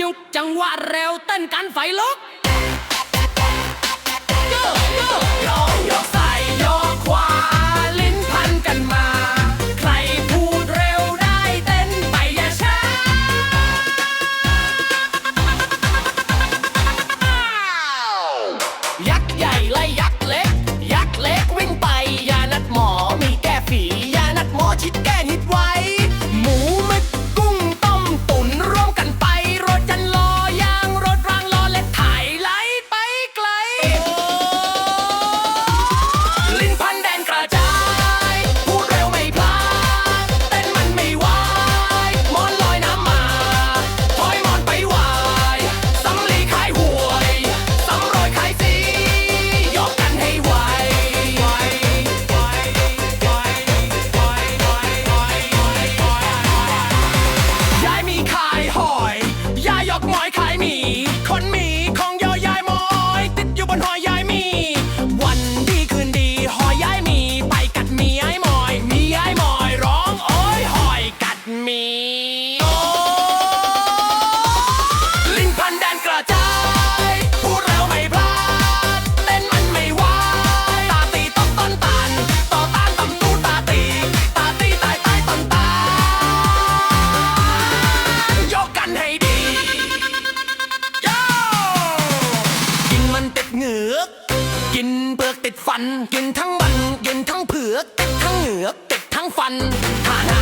จุกจังหวะเร็วเต้นกันไฟลุก ติดฟัน กินทั้งวันกินทั้งเผือกติดทั้งเหงือกติดทั้งฟันหา